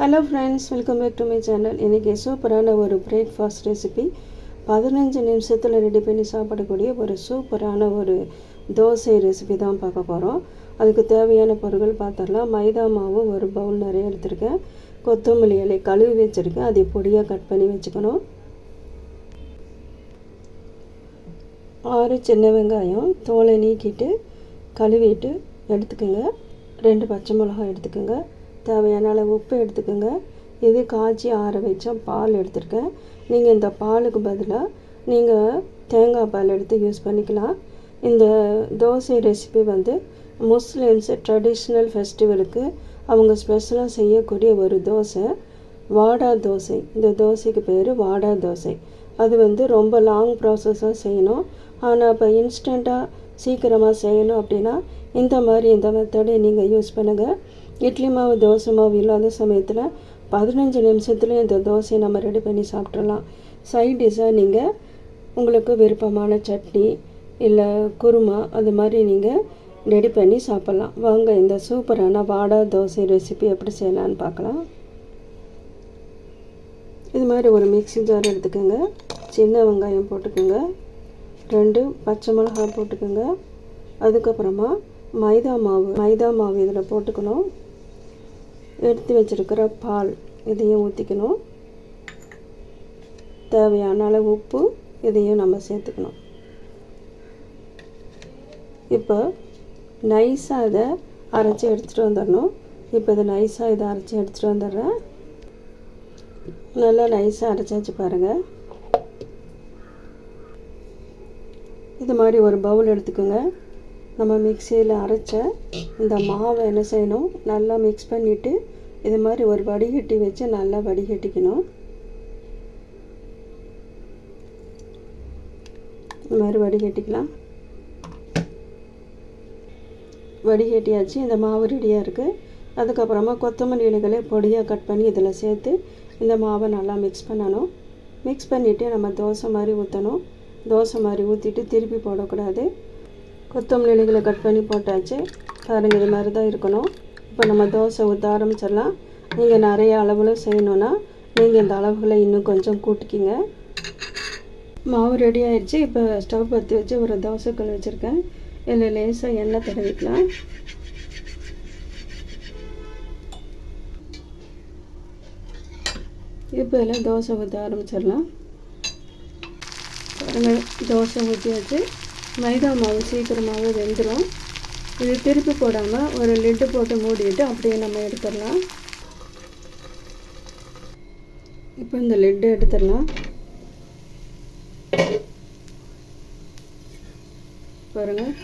Hello friends welcome back to my channel இன்றைக்கி சூப்பரான ஒரு பிரேக்ஃபாஸ்ட் ரெசிபி பதினஞ்சு நிமிஷத்தில் ரெடி பண்ணி சாப்பிடக்கூடிய ஒரு சூப்பரான ஒரு தோசை ரெசிபி தான் பார்க்க போகிறோம் அதுக்கு தேவையான பொருட்கள் பார்த்துடலாம். மைதா மாவு ஒரு பவுல் நிறைய எடுத்திருக்கேன். கொத்தமல்லி இலை கழுவி வச்சுருக்கேன். அதை பொடியாக கட் பண்ணி வச்சுக்கணும். ஆறு சின்ன வெங்காயம் தோலை நீக்கிட்டு கழுவிட்டு எடுத்துக்கோங்க. ரெண்டு பச்சை மிளகாய் எடுத்துக்கோங்க. தேவையான அளவு உப்பு எடுத்துக்கோங்க. இது காய்ச்சி ஆற வச்ச பால் எடுத்துருக்கேன். நீங்கள் இந்த பாலுக்கு பதிலாக நீங்கள் தேங்காய் பால் எடுத்து யூஸ் பண்ணிக்கலாம். இந்த தோசை ரெசிபி வந்து முஸ்லீம்ஸ் ட்ரெடிஷ்னல் ஃபெஸ்டிவலுக்கு அவங்க ஸ்பெஷலாக செய்யக்கூடிய ஒரு தோசை. வாடா தோசை. இந்த தோசைக்கு பேர் வாடா தோசை. அது வந்து ரொம்ப லாங் ப்ராசஸாக செய்யணும். ஆனால் இப்போ இன்ஸ்டண்ட்டாக சீக்கிரமாக செய்யணும் அப்படின்னா இந்த மாதிரி இந்த மெத்தடை நீங்கள் யூஸ் பண்ணுங்கள் இட்லி மாவு தோசை மாவு இல்லாத சமயத்தில் பதினஞ்சு நிமிஷத்துலேயும் இந்த தோசையை நம்ம ரெடி பண்ணி சாப்பிட்றலாம் சைட் டிஷ்ஷாக நீங்கள் உங்களுக்கு விருப்பமான சட்னி இல்லை குருமா அது மாதிரி நீங்கள் ரெடி பண்ணி சாப்பிட்லாம். வாங்க இந்த சூப்பரான வாடா தோசை ரெசிபி எப்படி செய்யலான்னு பார்க்கலாம். இது மாதிரி ஒரு மிக்சி ஜார் எடுத்துக்கோங்க. சின்ன வெங்காயம் போட்டுக்கோங்க. ரெண்டு பச்சை மிளகாய் போட்டுக்கோங்க. அதுக்கப்புறமா மைதா மாவு மைதா மாவு இதில் போட்டுக்கணும். எடுத்து வச்சுருக்கிற பால் இதையும் ஊற்றிக்கணும் தேவையான அளவு உப்பு இதையும் நம்ம சேர்த்துக்கணும். இப்போ நைஸாக இதை அரைச்சி எடுத்துகிட்டு வந்துடணும். இப்போ இதை நைஸாக இதை அரைச்சி எடுத்துகிட்டு வந்துடுறேன். நல்லா நைஸாக அரைச்சாச்சு பாருங்கள் இது மாதிரி ஒரு பவுல் எடுத்துக்கோங்க. நம்ம மிக்சியில் அரைச்ச இந்த மாவை என்ன செய்யணும்? நல்லா மிக்ஸ் பண்ணிவிட்டு இது மாதிரி ஒரு வடிகட்டி வச்சு நல்லா வடிகட்டிக்கணும். இது மாதிரி வடிகட்டிக்கலாம். வடிகட்டியாச்சு இந்த மாவு ரெடியாக இருக்குது அதுக்கப்புறமா கொத்தமல்லி இலைகளை பொடியாக கட் பண்ணி இதில் சேர்த்து இந்த மாவை நல்லா மிக்ஸ் பண்ணணும். மிக்ஸ் பண்ணிவிட்டு நம்ம தோசை மாதிரி ஊற்றணும் தோசை மாதிரி ஊற்றிட்டு திருப்பி போடக்கூடாது. கொத்தமல்லி இலைகளை கட் பண்ணி போட்டாச்சு. பாருங்கள் இது மாதிரி தான் இருக்கணும். இப்போ நம்ம தோசை ஊற்ற ஆரம்பிச்சிடலாம். நீங்கள் நிறைய அளவில் செய்யணுன்னா நீங்கள் இந்த அளவுகளை இன்னும் கொஞ்சம் கூட்டிக்கிங்க. மாவு ரெடி ஆயிடுச்சு. இப்போ ஸ்டவ் பற்றி வச்சு ஒரு தோசைக்கல் வச்சுருக்கேன். இதில் லேசாக எண்ணெய் தடவிக்கலாம். இப்போ இதில் தோசை ஊற்ற ஆரம்பிச்சிடலாம். பாருங்கள் தோசை ஊற்றி வச்சு மைதா மாவு சீக்கிரமாகவே வெந்துடும் இது திருப்பி போடாமல் ஒரு லிட்டு போட்டு மூடிட்டு அப்படியே நம்ம எடுத்துடலாம். இப்போ இந்த லிட்டு எடுத்துடலாம். பாருங்கள்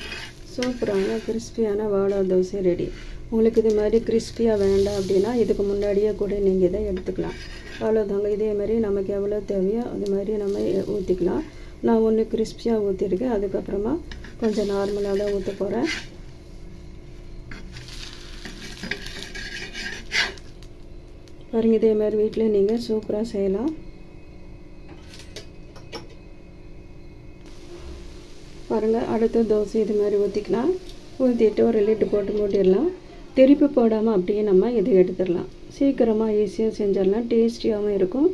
சூப்பரான கிறிஸ்பியான வாடா தோசை ரெடி. உங்களுக்கு இது மாதிரி கிறிஸ்பியாக வேண்டாம் அப்படின்னா இதுக்கு முன்னாடியே கூட நீங்கள் இதை எடுத்துக்கலாம். அவ்வளோதாங்க இதே மாதிரி நமக்கு எவ்வளோ தேவையோ அது மாதிரி நம்ம ஊற்றிக்கலாம் நான் ஒன்று கிறிஸ்பியாக ஊற்றிருக்கேன் அதுக்கப்புறமா கொஞ்சம் நார்மலாக தான் ஊற்ற போகிறேன் பாருங்கள் இதே மாதிரி வீட்டில் நீங்கள் சூப்பராக செய்யலாம். பாருங்கள் அடுத்த தோசை இது மாதிரி ஊற்றிக்கலாம் ஊற்றிட்டு ஒரு லிட்டு போட்டு மூடிடலாம். திருப்பி போடாமல் அப்படியே நம்ம இதை எடுத்துடலாம். சீக்கிரமாக ஈஸியாக செஞ்சிடலாம். டேஸ்டியாகவும் இருக்கும்.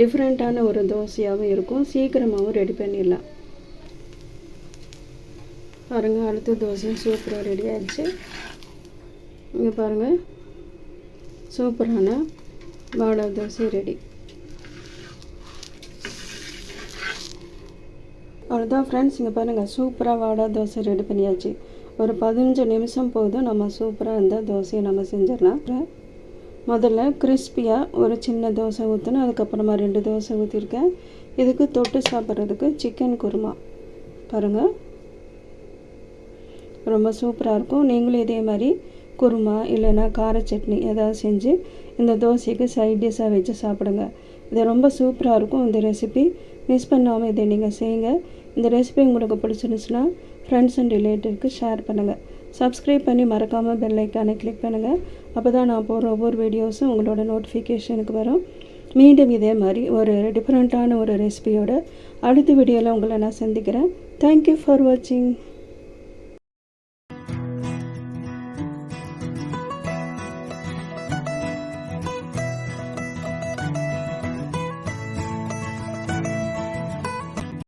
டிஃப்ரெண்ட்டான ஒரு தோசையாகவும் இருக்கும். சீக்கிரமாகவும் ரெடி பண்ணிடலாம். பாருங்கள் அடுத்த தோசையும் சூப்பராக ரெடி ஆகிடுச்சு இங்கே பாருங்கள் சூப்பரான வாடா தோசை ரெடி. அவ்வளோதான் ஃப்ரெண்ட்ஸ் இங்கே பாருங்கள் சூப்பராக வாடா தோசை ரெடி பண்ணியாச்சு. ஒரு பதினஞ்சு நிமிஷம் போதும் நம்ம சூப்பராக இந்த தோசையை நம்ம செஞ்சிடலாம். முதல்ல கிறிஸ்பியாக ஒரு சின்ன தோசை ஊற்றணும் அதுக்கப்புறமா ரெண்டு தோசை ஊற்றிருக்கேன் இதுக்கு தொட்டு சாப்பிட்றதுக்கு சிக்கன் குருமா. பாருங்கள் ரொம்ப சூப்பராக இருக்கும். நீங்களும் இதே மாதிரி குருமா இல்லைன்னா கார சட்னி ஏதாவது செஞ்சு இந்த தோசைக்கு சைட் டிஷ்ஷாக வச்சு சாப்பிடுங்க. இது ரொம்ப சூப்பராக இருக்கும் இந்த ரெசிபி மிஸ் பண்ணாமல் இதை நீங்கள் செய்யுங்க. இந்த ரெசிபி உங்களுக்கு பிடிச்சிருந்துச்சுன்னா ஃப்ரெண்ட்ஸ் அண்ட் ரிலேட்டிவ்க்கு ஷேர் பண்ணுங்கள் சப்ஸ்கிரைப் பண்ணி மறக்காமல் பெல் ஐக்கானை கிளிக் பண்ணுங்கள் அப்போ தான் நான் போடுற ஒவ்வொரு வீடியோஸும் உங்களோட நோட்டிஃபிகேஷனுக்கு வரும். மீண்டும் இதே மாதிரி ஒரு டிஃப்ரெண்ட்டான ஒரு ரெசிபியோட அடுத்த வீடியோவில் உங்களை நான் சந்திக்கிறேன். தேங்க்யூ ஃபார் வாட்சிங்